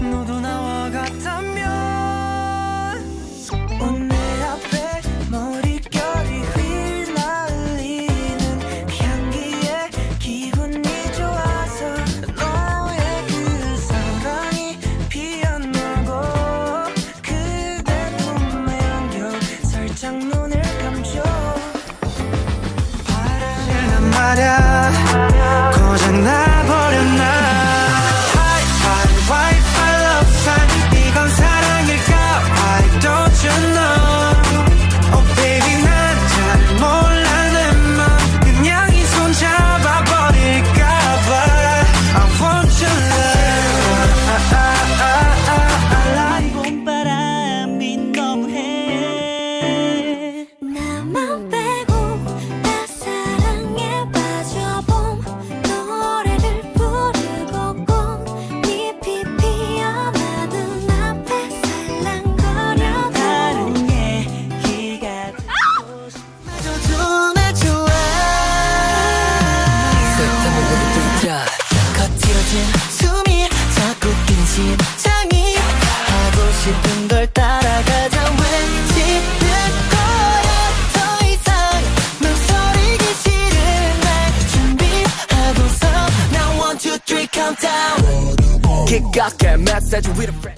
너도 나와 같다면 오늘 앞에 머릿결이 휘날리는 향기에 기분이 좋아서 너의 그 사랑이 피어나고 그대 품에 안겨 살짝 눈을 감죠. 바람이란 말야 싶은 걸 따라가자 외치는 거야 더 이상 맘소리기 싫은 날 준비하고서 Now one two three countdown 기깎게 메시지 with a friend